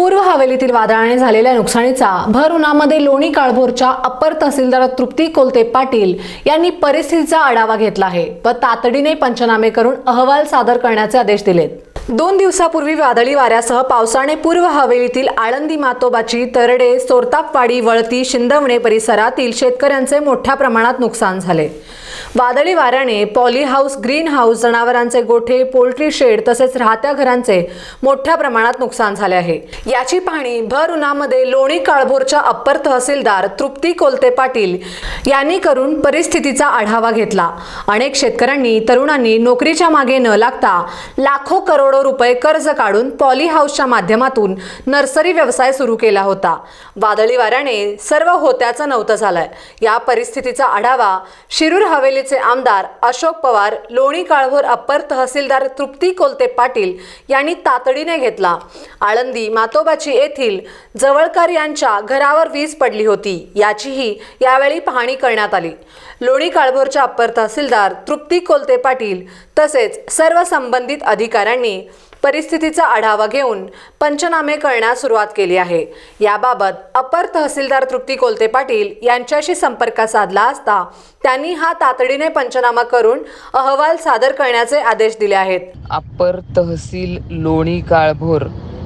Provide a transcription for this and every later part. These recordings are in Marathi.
पूर्व हवेलीतील वादळाने झालेल्या नुकसानीचा भर उन्हामध्ये लोणी काळभोरच्या अप्पर तहसीलदार तृप्ती कोलते पाटील यांनी परिस्थितीचा आढावा घेतला आहे व तातडीने पंचनामे करून अहवाल सादर करण्याचे आदेश दिलेत. दोन दिवसापूर्वी वादळी वाऱ्यासह पावसाने पूर्व हवेलीतील आळंदी मातोबाची तरडे सोरतापवाडी वळती शिंदवणे परिसरातील शेतकऱ्यांचे मोठ्या प्रमाणात नुकसान झाले. वादळी वाऱ्याने पॉली हाऊस ग्रीन हाऊस जनावरांचे गोठे पोल्ट्री शेड तसेच राहत्या घरांचे मोठ्या प्रमाणात नुकसान झाले आहे. याची पाहणी भर उन्हामध्ये लोणी काळभोरच्या अप्पर तहसीलदार तृप्ती कोलते पाटील यांनी करून परिस्थितीचा आढावा घेतला. अनेक शेतकऱ्यांनी तरुणांनी नोकरीच्या मागे न लागता लाखो करोडो रुपये कर्ज काढून पॉली हाऊसच्या माध्यमातून नर्सरी व्यवसाय सुरू केला होता. वादळी वाऱ्याने सर्व होत्याचं नव्हतं झालंय. या परिस्थितीचा आढावा शिरूर हवेलीचे आमदार अशोक पवार लोणी काळभोर अप्पर तहसीलदार तृप्ती कोलते पाटील यांनी तातडीने घेतला. आळंदी मातोबाची येथील जवळकर यांच्या घरावर वीज पडली होती. याचीही यावेळी पाहणी करण्यात आली. लोणी काळभोरच्या अप्पर तहसीलदार तृप्ती कोलते पाटील तसेच सर्व संबंधित अधिकाऱ्यांनी परिस्थितीचा आढावा घेऊन पंचनामे करण्यास सुरुवात केली आहे. याबाबत अपर तहसीलदार तृप्ती कोलते पाटील यांच्याशी संपर्क साधला असता त्यांनी हा तातडीने पंचनामा करून अहवाल सादर करण्याचे आदेश दिले आहेत. अप्पर तहसील लोणी काळभोर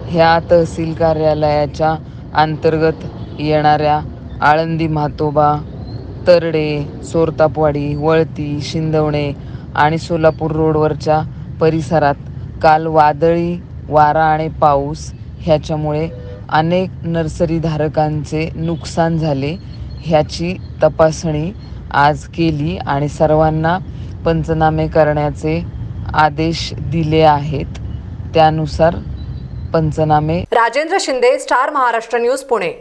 ह्या तहसील कार्यालयाच्या अंतर्गत येणाऱ्या आळंदी म्हातोबा तरडे सोरतापवाडी वळती शिंदवणे आणि सोलापूर रोडवरच्या परिसरात काल वादळी वारा आणि पाऊस ह्याच्यामुळे अनेक नर्सरीधारकांचे नुकसान झाले ह्याची तपासणी आज केली आणि सर्वांना पंचनामे करण्याचे आदेश दिले आहेत. त्यानुसार पंचनामे राजेंद्र शिंदे स्टार महाराष्ट्र न्यूज पुणे.